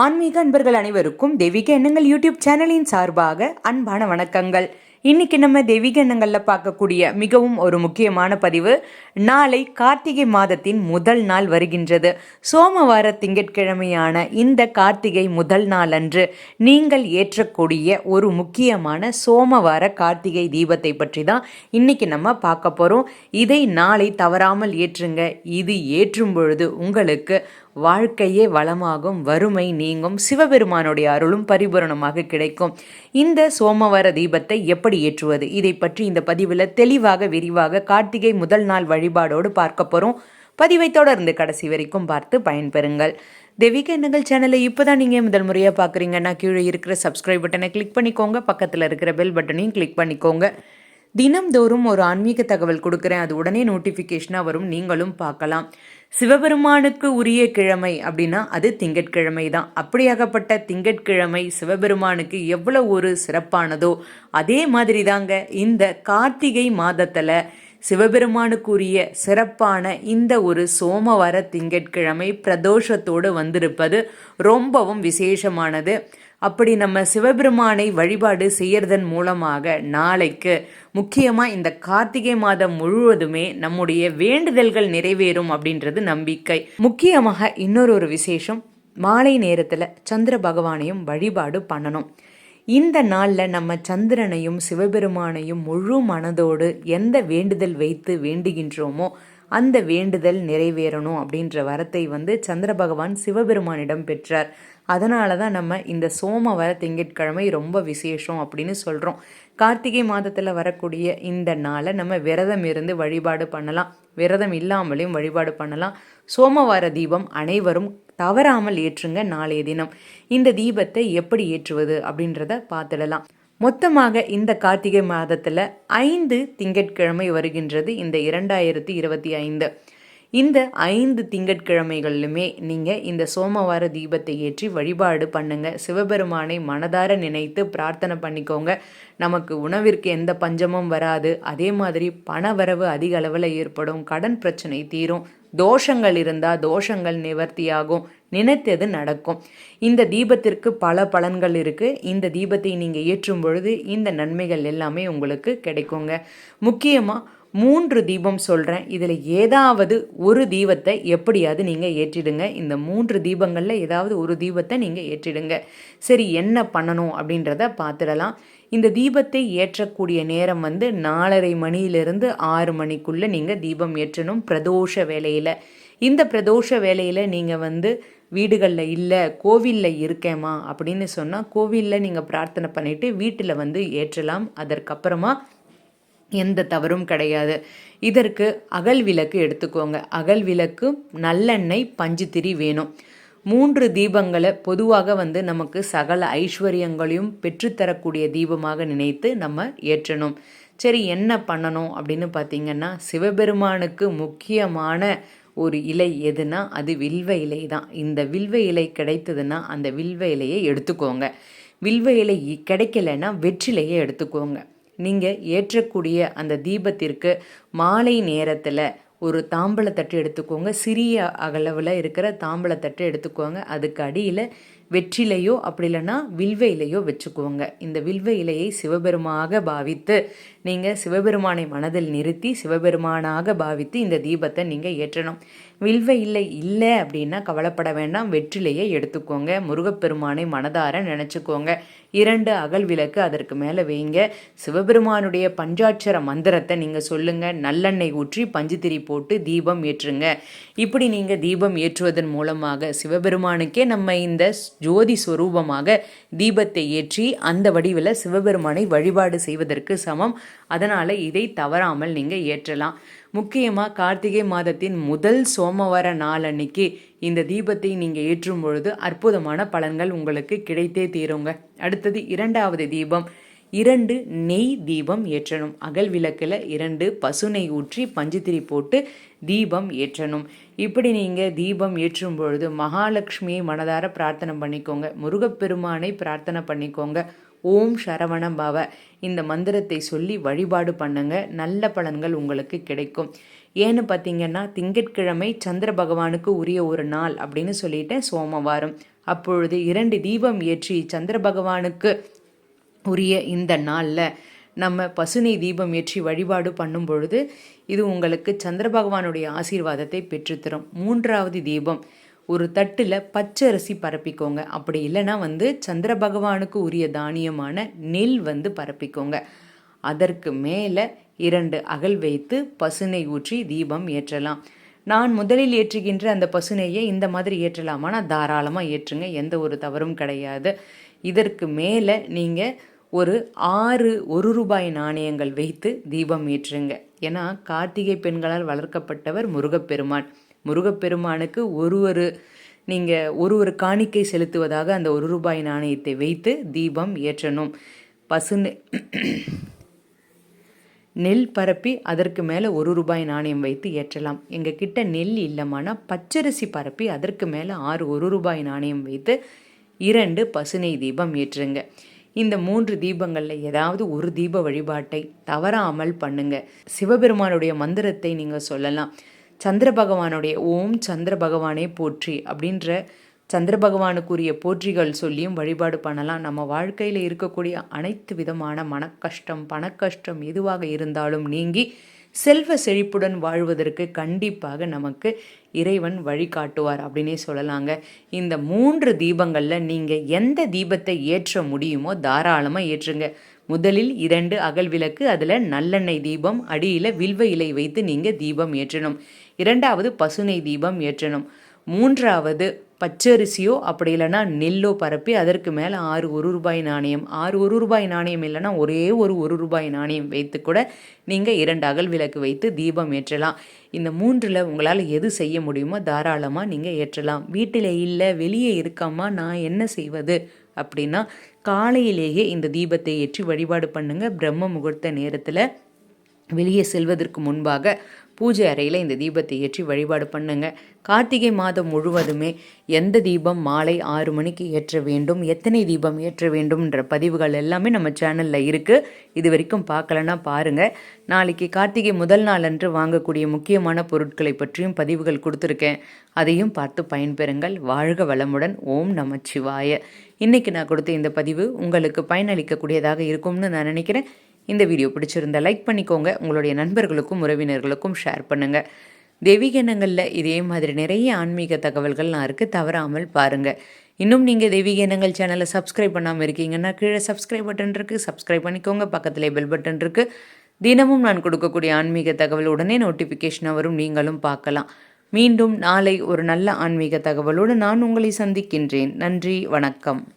ஆன்மீக அன்பர்கள் அனைவருக்கும் தெய்வீக எண்ணங்கள் யூடியூப் சேனலின் சார்பாக அன்பான வணக்கங்கள். இன்னைக்கு நம்ம தெய்வீக எண்ணங்களில் பார்க்கக்கூடிய மிகவும் ஒரு முக்கியமான பதிவு நாளை கார்த்திகை மாதத்தின் முதல் நாள் வருகின்றது. சோமவார திங்கட்கிழமையான இந்த கார்த்திகை முதல் நாள் அன்று நீங்கள் ஏற்றக்கூடிய ஒரு முக்கியமான சோமவார கார்த்திகை தீபத்தை பற்றி தான் இன்னைக்கு நம்ம பார்க்க போகிறோம் இதை நாளை தவறாமல் ஏற்றுங்க. இது ஏற்றும் பொழுது உங்களுக்கு வாழ்க்கையே வளமாகும் வறுமை நீங்கும் சிவபெருமானுடைய அருளும் பரிபூரணமாக கிடைக்கும். இந்த சோமவார தீபத்தை எப்படி ஏற்றுவது? இதை பற்றி இந்த பதிவில் தெளிவாக விரிவாக கார்த்திகை முதல் நாள் வழிபாடோடு பார்க்க போகிறோம் பதிவை தொடர்ந்து கடைசி வரைக்கும் பார்த்து பயன்பெறுங்கள். தெவிக எண்ணங்கள் சேனலை இப்போ தான் நீங்கள் முதல் முறையாக பார்க்குறீங்கன்னா கீழே இருக்கிற சப்ஸ்கிரைப் பட்டனை கிளிக் பண்ணிக்கோங்க. பக்கத்தில் இருக்கிற பெல் பட்டனையும் கிளிக் பண்ணிக்கோங்க. தினம்தோறும் ஒரு ஆன்மீக தகவல் கொடுக்குறேன். அது உடனே நோட்டிஃபிகேஷனாக வரும். நீங்களும் பார்க்கலாம். சிவபெருமானுக்கு உரிய கிழமை அப்படின்னா அது திங்கட்கிழமை தான். அப்படியாகப்பட்ட திங்கட்கிழமை சிவபெருமானுக்கு எவ்வளோ ஒரு சிறப்பானதோ அதே மாதிரி தாங்க இந்த கார்த்திகை மாதத்தில் சிவபெருமானுக்குரிய சிறப்பான இந்த ஒரு சோமவார திங்கட்கிழமை பிரதோஷத்தோடு வந்திருப்பது ரொம்பவும் விசேஷமானது. அப்படி நம்ம சிவபெருமானை வழிபாடு செய்யறதன் மூலமாக நாளைக்கு முக்கியமாக இந்த கார்த்திகை மாதம் முழுவதுமே நம்முடைய வேண்டுதல்கள் நிறைவேறும் அப்படின்றது நம்பிக்கை. முக்கியமாக இன்னொரு ஒரு விசேஷம் மாலை நேரத்தில் சந்திர பகவானையும் வழிபாடு பண்ணணும். இந்த நாளில் நம்ம சந்திரனையும் சிவபெருமானையும் முழு மனதோடு எந்த வேண்டுதல் வைத்து வேண்டுகின்றோமோ அந்த வேண்டுதல் நிறைவேறணும் அப்படின்ற வரத்தை வந்து சந்திர பகவான் சிவபெருமானிடம் பெற்றார். அதனால தான் நம்ம இந்த சோமவார திங்கட்கிழமை ரொம்ப விசேஷம் அப்படின்னு சொல்கிறோம் கார்த்திகை மாதத்தில் வரக்கூடிய இந்த நாளை நம்ம விரதம் இருந்து வழிபாடு பண்ணலாம். விரதம் இல்லாமலையும் வழிபாடு பண்ணலாம். சோமவார தீபம் அனைவரும் தவறாமல் ஏற்றுங்க நாளைய தினம். இந்த தீபத்தை எப்படி ஏற்றுவது அப்படின்றத பார்த்துடலாம். மொத்தமாக இந்த கார்த்திகை மாதத்தில் ஐந்து திங்கட்கிழமை வருகின்றது இந்த இரண்டாயிரத்தி இருபத்தி ஐந்து. இந்த ஐந்து திங்கட்கிழமைகளிலுமே நீங்கள் இந்த சோமவார தீபத்தை ஏற்றி வழிபாடு பண்ணுங்க. சிவபெருமானை மனதார நினைத்து பிரார்த்தனை பண்ணிக்கோங்க. நமக்கு உணவிற்கு எந்த பஞ்சமும் வராது. அதே மாதிரி பண வரவு அதிக அளவில் ஏற்படும். கடன் பிரச்சனை தீரும். தோஷங்கள் இருந்தால் தோஷங்கள் நிவர்த்தியாகும். நினைத்தது நடக்கும். இந்த தீபத்திற்கு பல பலன்கள் இருக்குது இந்த தீபத்தை நீங்கள் ஏற்றும் பொழுது இந்த நன்மைகள் எல்லாமே உங்களுக்கு கிடைக்குங்க. முக்கியமாக மூன்று தீபம் சொல்கிறேன் இதில் ஏதாவது ஒரு தீபத்தை எப்படியாவது நீங்கள் ஏற்றிடுங்க. இந்த மூன்று தீபங்களில் ஏதாவது ஒரு தீபத்தை நீங்கள் ஏற்றிடுங்க. சரி என்ன பண்ணணும் அப்படின்றத பார்த்துடலாம். இந்த தீபத்தை ஏற்றக்கூடிய நேரம் வந்து நாலரை மணியிலிருந்து ஆறு மணிக்குள்ளே நீங்கள் தீபம் ஏற்றணும் பிரதோஷ வேலையில் இந்த பிரதோஷ வேலையில் நீங்கள் வந்து வீடுகளில் இல்லை கோவிலில் இருக்கேம்மா அப்படின்னு சொன்னால் கோவிலில் நீங்கள் பிரார்த்தனை பண்ணிவிட்டு வீட்டில் வந்து ஏற்றலாம். அதற்கப்புறமா எந்த தவறும் கிடையாது. இதற்கு அகல் விளக்கு எடுத்துக்கோங்க. அகல் விளக்கு நல்லெண்ணெய் பஞ்சுத்திரி வேணும். மூன்று தீபங்களை பொதுவாக வந்து நமக்கு சகல ஐஸ்வர்யங்களையும் பெற்றுத்தரக்கூடிய தீபமாக நினைத்து நம்ம ஏற்றணும். சரி என்ன பண்ணணும் அப்படின்னு பார்த்தீங்கன்னா சிவபெருமானுக்கு முக்கியமான ஒரு இலை எதுனா அது வில்வ இலை தான். இந்த வில்வ இலை கிடைத்ததுன்னா அந்த வில்வ இலையை எடுத்துக்கோங்க. வில்வ இலை கிடைக்கலன்னா வெற்றிலையை எடுத்துக்கோங்க. நீங்கள் ஏற்றக்கூடிய அந்த தீபத்திற்கு மாலை நேரத்தில் ஒரு தாம்பழத்தட்டு எடுத்துக்கோங்க. சிறிய அளவில் இருக்கிற தாம்பழத்தட்டு எடுத்துக்கோங்க. அதுக்கு அடியில் வெற்றிலையோ அப்படி இல்லைன்னா வில்வ இலையோ வச்சுக்கோங்க. இந்த வில்வ இலையை சிவபெருமாக பாவித்து நீங்கள் சிவபெருமானை மனதில் நிறுத்தி சிவபெருமானாக பாவித்து இந்த தீபத்தை நீங்கள் ஏற்றணும். வில்வ இல்லை இல்லை அப்படின்னா கவலைப்பட வேண்டாம். வெற்றிலையை எடுத்துக்கோங்க. முருகப்பெருமானை மனதார நினச்சிக்கோங்க. இரண்டு அகல் விளக்கு அதற்கு மேலே வைங்க. சிவபெருமானுடைய பஞ்சாட்சர மந்திரத்தை நீங்கள் சொல்லுங்கள் நல்லெண்ணெய் ஊற்றி பஞ்சுத்திரி போட்டு தீபம் ஏற்றுங்க. இப்படி நீங்கள் தீபம் ஏற்றுவதன் மூலமாக சிவபெருமானுக்கே நம்ம இந்த ஜோதி ஸ்வரூபமாக தீபத்தை ஏற்றி அந்த வடிவில் சிவபெருமானை வழிபாடு செய்வதற்கு சமம். அதனால் இதை தவறாமல் நீங்கள் ஏற்றலாம். முக்கியமாக கார்த்திகை மாதத்தின் முதல் சோமவார நாள் அன்னைக்கு இந்த தீபத்தை நீங்கள் ஏற்றும் பொழுது அற்புதமான பலன்கள் உங்களுக்கு கிடைத்தே தீருங்க. அடுத்தது இரண்டாவது தீபம். இரண்டு நெய் தீபம் ஏற்றணும். அகல் விளக்கில் இரண்டு பசுனை ஊற்றி பஞ்சுத்திரி போட்டு தீபம் ஏற்றணும். இப்படி நீங்கள் தீபம் ஏற்றும் பொழுது மகாலட்சுமியை மனதார பிரார்த்தனை பண்ணிக்கோங்க. முருகப்பெருமானை பிரார்த்தனை பண்ணிக்கோங்க. ஓம் சரவண பவ. இந்த மந்திரத்தை சொல்லி வழிபாடு பண்ணுங்க. நல்ல பலன்கள் உங்களுக்கு கிடைக்கும். ஏன்னு பார்த்தீங்கன்னா திங்கட்கிழமை சந்திர பகவானுக்கு உரிய ஒரு நாள் அப்படின்னு சொல்லிட்டேன் சோமவாரம். அப்பொழுது இரண்டு தீபம் ஏற்றி சந்திர பகவானுக்கு உரிய இந்த நாளில் நம்ம பசுனை தீபம் ஏற்றி வழிபாடு பண்ணும் பொழுது இது உங்களுக்கு சந்திர பகவானுடைய ஆசீர்வாதத்தை பெற்றுத்தரும். மூன்றாவது தீபம். ஒரு தட்டில் பச்சரிசி பரப்பிக்கோங்க. அப்படி இல்லைன்னா வந்து சந்திர பகவானுக்கு உரிய தானியமான நெல் வந்து பரப்பிக்கோங்க. அதற்கு மேலே இரண்டு அகல் வைத்து பசுனை ஊற்றி தீபம் ஏற்றலாம். நான் முதலில் ஏற்றுகின்ற அந்த பசுனையை இந்த மாதிரி ஏற்றலாமானா தாராளமாக ஏற்றுங்க. எந்த ஒரு தவறும் கிடையாது. இதற்கு மேலே நீங்கள் ஒரு ஆறு ஒரு ரூபாய் நாணயங்கள் வைத்து தீபம் ஏற்றுங்க. ஏன்னா கார்த்திகை பெண்களால் வளர்க்கப்பட்டவர் முருகப்பெருமான். முருகப்பெருமானுக்கு ஒரு ஒரு நீங்கள் ஒரு ஒரு காணிக்கை செலுத்துவதாக அந்த ஒரு ரூபாய் நாணயத்தை வைத்து தீபம் ஏற்றணும். பசு நெல் பரப்பி அதற்கு மேலே ஒரு ரூபாய் நாணயம் வைத்து ஏற்றலாம். எங்கள் கிட்ட நெல் இல்லைமானா பச்சரிசி பரப்பி அதற்கு மேலே ஆறு ஒரு ரூபாய் நாணயம் வைத்து இரண்டு பசுனை தீபம் ஏற்றுங்க. இந்த மூன்று தீபங்களில் ஏதாவது ஒரு தீப வழிபாட்டை தவறாமல் பண்ணுங்க. சிவபெருமானுடைய மந்திரத்தை நீங்கள் சொல்லலாம். சந்திர பகவானுடைய ஓம் சந்திர பகவானே போற்றி அப்படின்ற சந்திர பகவானுக்குரிய போற்றிகள் சொல்லியும் வழிபாடு பண்ணலாம். நம்ம வாழ்க்கையில் இருக்கக்கூடிய அனைத்து விதமான மனக்கஷ்டம் பணக்கஷ்டம் எதுவாக இருந்தாலும் நீங்கி செல்வ செழிப்புடன் வாழ்வதற்கு கண்டிப்பாக நமக்கு இறைவன் வழிகாட்டுவார் அப்படின்னே சொல்லலாங்க. இந்த மூன்று தீபங்களில் நீங்கள் எந்த தீபத்தை ஏற்ற முடியுமோ தாராளமாக ஏற்றுங்க. முதலில் இரண்டு அகல் விளக்கு அதில் நல்லெண்ணெய் தீபம் அடியில் வில்வ இலை வைத்து நீங்கள் தீபம் ஏற்றணும். இரண்டாவது பசுனை தீபம் ஏற்றணும். மூன்றாவது பச்சரிசியோ அப்படி இல்லைன்னா நெல்லோ பரப்பி அதற்கு மேலே ஆறு ஒரு ரூபாய் நாணயம். ஆறு ஒரு ரூபாய் நாணயம் இல்லைன்னா ஒரே ஒரு ஒரு ரூபாய் நாணயம் வைத்து கூட நீங்கள் இரண்டு அகல் விளக்கு வைத்து தீபம் ஏற்றலாம். இந்த மூன்றில் உங்களால் எது செய்ய முடியுமோ தாராளமாக நீங்கள் ஏற்றலாம். வீட்டில் இல்லை வெளியே இருக்காமா நான் என்ன செய்வது? அப்படின்னா காலையிலேயே இந்த தீபத்தை ஏற்றி வழிபாடு பண்ணுங்கள் பிரம்ம முகூர்த்த நேரத்தில் வெளியே செல்வதற்கு முன்பாக பூஜை அறையில் இந்த தீபத்தை ஏற்றி வழிபாடு பண்ணுங்க. கார்த்திகை மாதம் முழுவதுமே எந்த தீபம் மாலை ஆறு மணிக்கு ஏற்ற வேண்டும் எத்தனை தீபம் ஏற்ற வேண்டும்ன்ற பதிவுகள் எல்லாமே நம்ம சேனலில் இருக்குது இது வரைக்கும் பார்க்கலன்னா பாருங்கள் நாளைக்கு கார்த்திகை முதல் நாள் அன்று வாங்கக்கூடிய முக்கியமான பொருட்களை பற்றியும் பதிவுகள் கொடுத்துருக்கேன். அதையும் பார்த்து பயன்பெறுங்கள். வாழ்க வளமுடன். ஓம் நமச்சிவாய. இன்றைக்கி நான் கொடுத்த இந்த பதிவு உங்களுக்கு பயனளிக்கக்கூடியதாக இருக்கும்னு நான் நினைக்கிறேன். இந்த வீடியோ பிடிச்சிருந்தா லைக் பண்ணிக்கோங்க. உங்களுடைய நண்பர்களுக்கும் உறவினர்களுக்கும் ஷேர் பண்ணுங்கள் தெய்வீக இதே மாதிரி நிறைய ஆன்மீக தகவல்கள்லாம் இருக்குது தவறாமல் பாருங்கள் இன்னும் நீங்கள் தெய்வீக சேனலை சப்ஸ்கிரைப் பண்ணாமல் இருக்கீங்கன்னா கீழே சப்ஸ்கிரைப் பட்டன் இருக்குது சப்ஸ்கிரைப் பண்ணிக்கோங்க. பக்கத்தில் பெல் பட்டன் இருக்குது தினமும் நான் கொடுக்கக்கூடிய ஆன்மீக தகவல் உடனே நோட்டிஃபிகேஷனாக வரும். நீங்களும் பார்க்கலாம். மீண்டும் நாளை ஒரு நல்ல ஆன்மீக தகவலோடு நான் உங்களை சந்திக்கின்றேன். நன்றி வணக்கம்.